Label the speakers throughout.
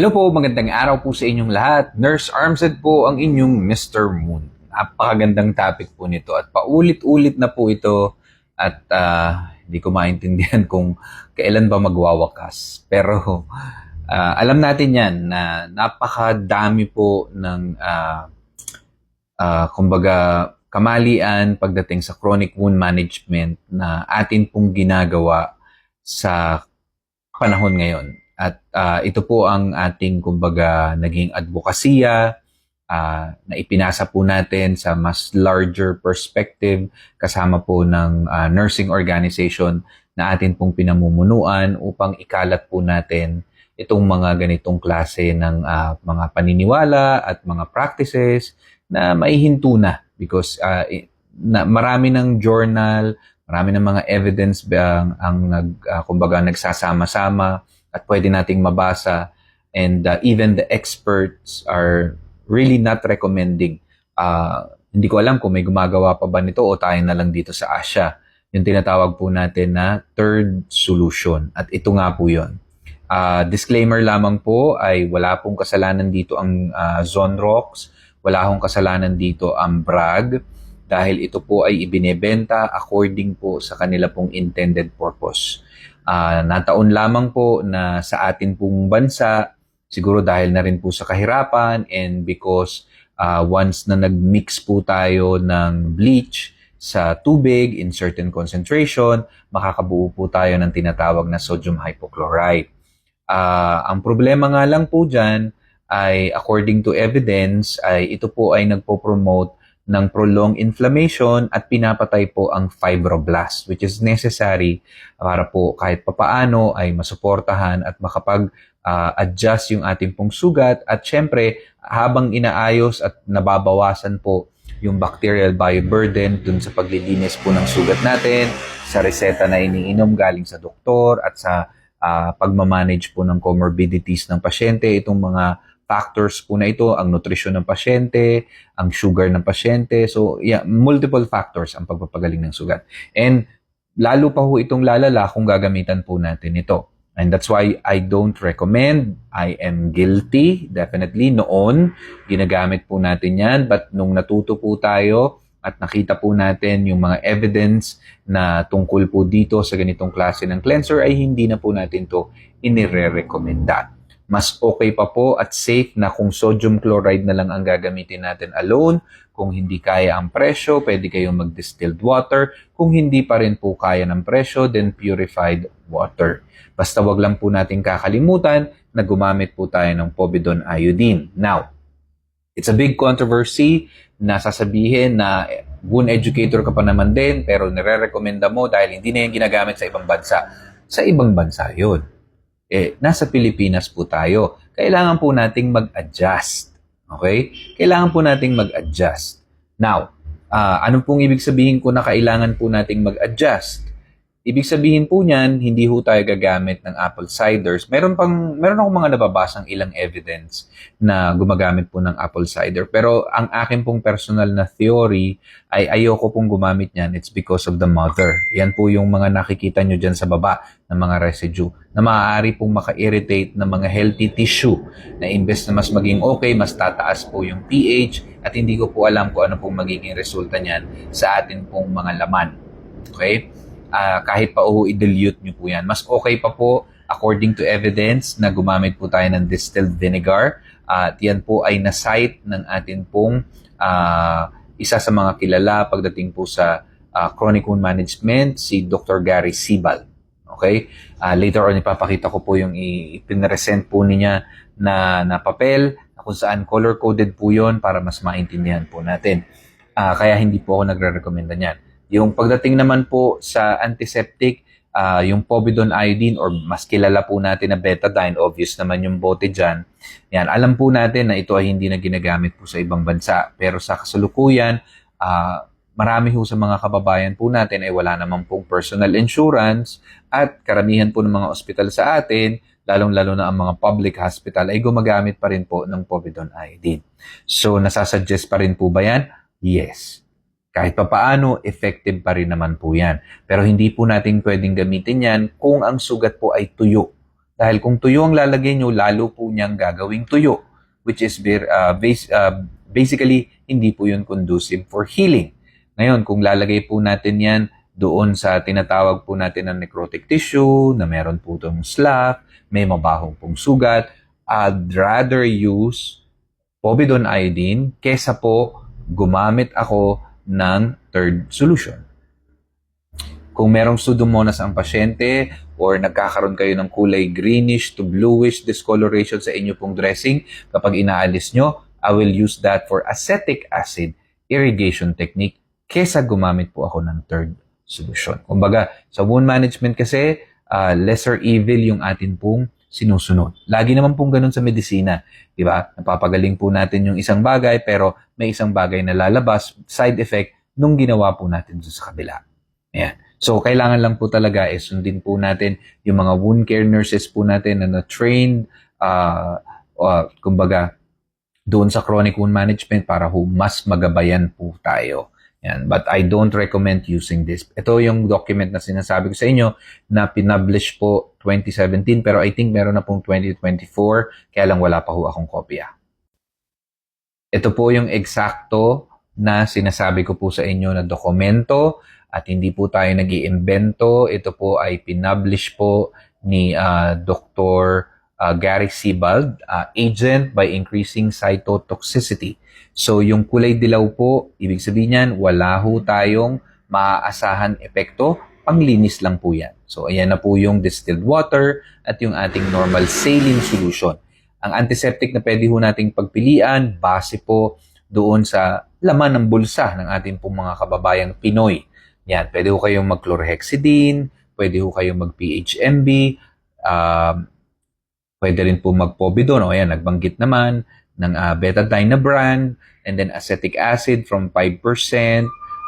Speaker 1: Hello po, magandang araw po sa inyong lahat. Nurse Armstead po ang inyong Mr. Moon. Napakagandang topic po nito at paulit-ulit na po ito at ah, hindi ko maintindihan kung kailan ba magwawakas. Pero ah, alam natin yan na napakadami po ng ah, ah, kumbaga kamalian pagdating sa chronic wound management na atin pong ginagawa sa panahon ngayon. At ah, ito po ang ating kumbaga naging advokasya ah, na ipinasa po natin sa mas larger perspective kasama po ng ah, nursing organization na atin pong pinamumunuan upang ikalat po natin itong mga ganitong klase ng ah, mga paniniwala at mga practices na maihinto na because i- na, marami ng journal, marami ng mga evidence ang, ang nag, ah, kumbaga nagsasama-sama at pwede nating mabasa. And uh, even the experts are really not recommending uh, hindi ko alam kung may gumagawa pa ba nito o tayo na lang dito sa Asia. Yung tinatawag po natin na third solution. At ito nga po yon Uh, disclaimer lamang po ay wala pong kasalanan dito ang uh, Zonrox, wala akong kasalanan dito ang Bragg. Dahil ito po ay ibinebenta according po sa kanila pong intended purpose. Ah, nataon lamang po na sa atin pong bansa, siguro dahil na rin po sa kahirapan and because ah, once na nag-mix po tayo ng bleach sa tubig in certain concentration, makakabuo po tayo ng tinatawag na sodium hypochlorite. Ah, ang problema nga lang po dyan ay according to evidence ay ito po ay nagpo-promote ng prolonged inflammation at pinapatay po ang fibroblast which is necessary para po kahit papaano ay masuportahan at makapag-adjust yung ating pong sugat. At syempre habang inaayos at nababawasan po yung bacterial bioburden dun sa paglilinis po ng sugat natin, sa reseta na iniinom galing sa doktor at sa ah, pagmamanage po ng comorbidities ng pasyente, itong mga factors po na ito, ang nutrisyon ng pasyente, ang sugar ng pasyente. So, yeah, multiple factors ang pagpapagaling ng sugat. And lalo pa ho itong lalala kung gagamitan po natin ito. And that's why I don't recommend. I am guilty, definitely. Noon, ginagamit po natin yan. But nung natuto po tayo at nakita po natin yung mga evidence na tungkol po dito sa ganitong klase ng cleanser, ay hindi na po natin to inire-recommenda mas okay pa po at safe na kung sodium chloride na lang ang gagamitin natin alone. Kung hindi kaya ang presyo, pwede kayong mag-distilled water. Kung hindi pa rin po kaya ng presyo, then purified water. Basta wag lang po natin kakalimutan na gumamit po tayo ng povidone iodine. Now, it's a big controversy na sasabihin na wound educator ka pa naman din pero nire-recommenda mo dahil hindi na yan ginagamit sa ibang bansa. Sa ibang bansa yun eh, nasa Pilipinas po tayo. Kailangan po nating mag-adjust. Okay? Kailangan po nating mag-adjust. Now, ah, ano pong ibig sabihin ko na kailangan po nating mag-adjust? Ibig sabihin po niyan, hindi ho tayo gagamit ng apple ciders. Meron pang meron akong mga nababasang ilang evidence na gumagamit po ng apple cider. Pero ang akin pong personal na theory ay ayoko pong gumamit niyan. It's because of the mother. Yan po yung mga nakikita nyo dyan sa baba ng mga residue na maaari pong maka-irritate ng mga healthy tissue na imbes na mas maging okay, mas tataas po yung pH at hindi ko po alam kung ano pong magiging resulta niyan sa atin pong mga laman. Okay? Ah, kahit pa o i-dilute nyo po yan. Mas okay pa po according to evidence na gumamit po tayo ng distilled vinegar at yan po ay na-cite ng atin pong ah, isa sa mga kilala pagdating po sa ah, chronic wound management, si Dr. Gary Sibal. Okay? Ah, later on, ipapakita ko po yung ipinresent po niya na, na papel na kung saan color-coded po yon para mas maintindihan po natin. Ah, kaya hindi po ako nagre-recommenda niyan. Yung pagdating naman po sa antiseptic, ah, yung povidone iodine or mas kilala po natin na betadine, obvious naman yung bote dyan. Yan, alam po natin na ito ay hindi na ginagamit po sa ibang bansa. Pero sa kasalukuyan, ah, marami ho sa mga kababayan po natin ay wala naman pong personal insurance at karamihan po ng mga ospital sa atin, lalong-lalo na ang mga public hospital, ay gumagamit pa rin po ng povidone iodine. So, nasasuggest pa rin po ba yan? Yes. Kahit pa paano, effective pa rin naman po yan. Pero hindi po natin pwedeng gamitin yan kung ang sugat po ay tuyo. Dahil kung tuyo ang lalagay nyo, lalo po niyang gagawing tuyo, which is uh, bas- uh, basically, hindi po yun conducive for healing. Ngayon, kung lalagay po natin yan doon sa tinatawag po natin ng necrotic tissue, na meron po itong slack, may mabahong pong sugat, I'd rather use povidone iodine kesa po gumamit ako ng third solution. Kung merong pseudomonas ang pasyente or nagkakaroon kayo ng kulay greenish to bluish discoloration sa inyo pong dressing, kapag inaalis nyo, I will use that for acetic acid irrigation technique kesa gumamit po ako ng third solution. Kumbaga, sa wound management kasi, uh, lesser evil yung atin pong sinusunod. Lagi naman pong ganun sa medisina. Di ba? Napapagaling po natin yung isang bagay pero may isang bagay na lalabas, side effect, nung ginawa po natin sa kabila. Ayan. So, kailangan lang po talaga is sundin po natin yung mga wound care nurses po natin na na-trained, uh, uh, kumbaga, doon sa chronic wound management para ho mas magabayan po tayo. Yan. But I don't recommend using this. Ito yung document na sinasabi ko sa inyo na pinublish po 2017 pero I think meron na pong 2024 kaya lang wala pa ho akong kopya. Ito po yung eksakto na sinasabi ko po sa inyo na dokumento at hindi po tayo nag iimbento Ito po ay pinublish po ni uh, Dr. Uh, Gary Sebald, uh, agent by increasing cytotoxicity. So yung kulay dilaw po, ibig sabihin yan, wala ho tayong maaasahan epekto, panglinis lang po yan. So ayan na po yung distilled water at yung ating normal saline solution. Ang antiseptic na pwede ho nating pagpilian, base po doon sa laman ng bulsa ng ating pong mga kababayang Pinoy. Yan, pwede ho kayong mag-chlorhexidine, pwede ho kayong mag-PHMB, um, pwede rin po mag-povidone, o yan, nagbanggit naman, ng uh, betadine na brand, and then acetic acid from 5%,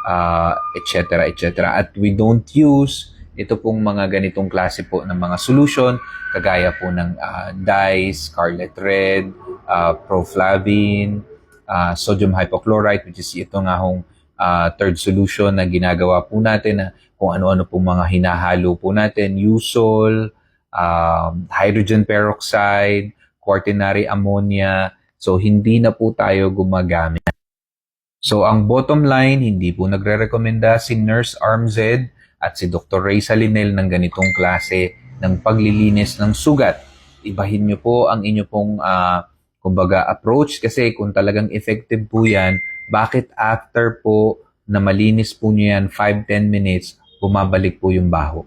Speaker 1: uh, etc. etc. At we don't use ito pong mga ganitong klase po ng mga solution, kagaya po ng uh, dye, scarlet red, uh, proflavin, uh, sodium hypochlorite, which is ito nga hong uh, third solution na ginagawa po natin na kung ano-ano po mga hinahalo po natin, usol, um, hydrogen peroxide, quaternary ammonia. So, hindi na po tayo gumagamit. So, ang bottom line, hindi po nagre-rekomenda si Nurse RMZ at si Dr. Ray Salinel ng ganitong klase ng paglilinis ng sugat. Ibahin nyo po ang inyo pong, uh, kumbaga, approach kasi kung talagang effective po yan, bakit after po na malinis po nyo yan 5-10 minutes, bumabalik po yung baho?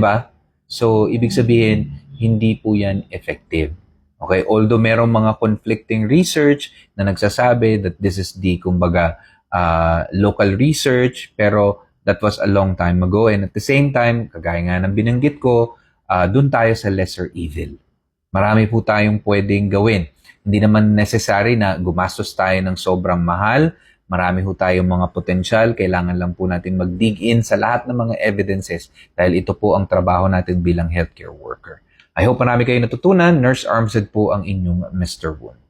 Speaker 1: ba? So, ibig sabihin, hindi po yan effective. Okay, although merong mga conflicting research na nagsasabi that this is the, kumbaga, uh, local research, pero that was a long time ago. And at the same time, kagaya nga ng binanggit ko, uh, dun tayo sa lesser evil. Marami po tayong pwedeng gawin. Hindi naman necessary na gumastos tayo ng sobrang mahal. Marami ho tayong mga potensyal. Kailangan lang po natin mag-dig in sa lahat ng mga evidences dahil ito po ang trabaho natin bilang healthcare worker. I hope marami kayo natutunan. Nurse Armstead po ang inyong Mr. Woon.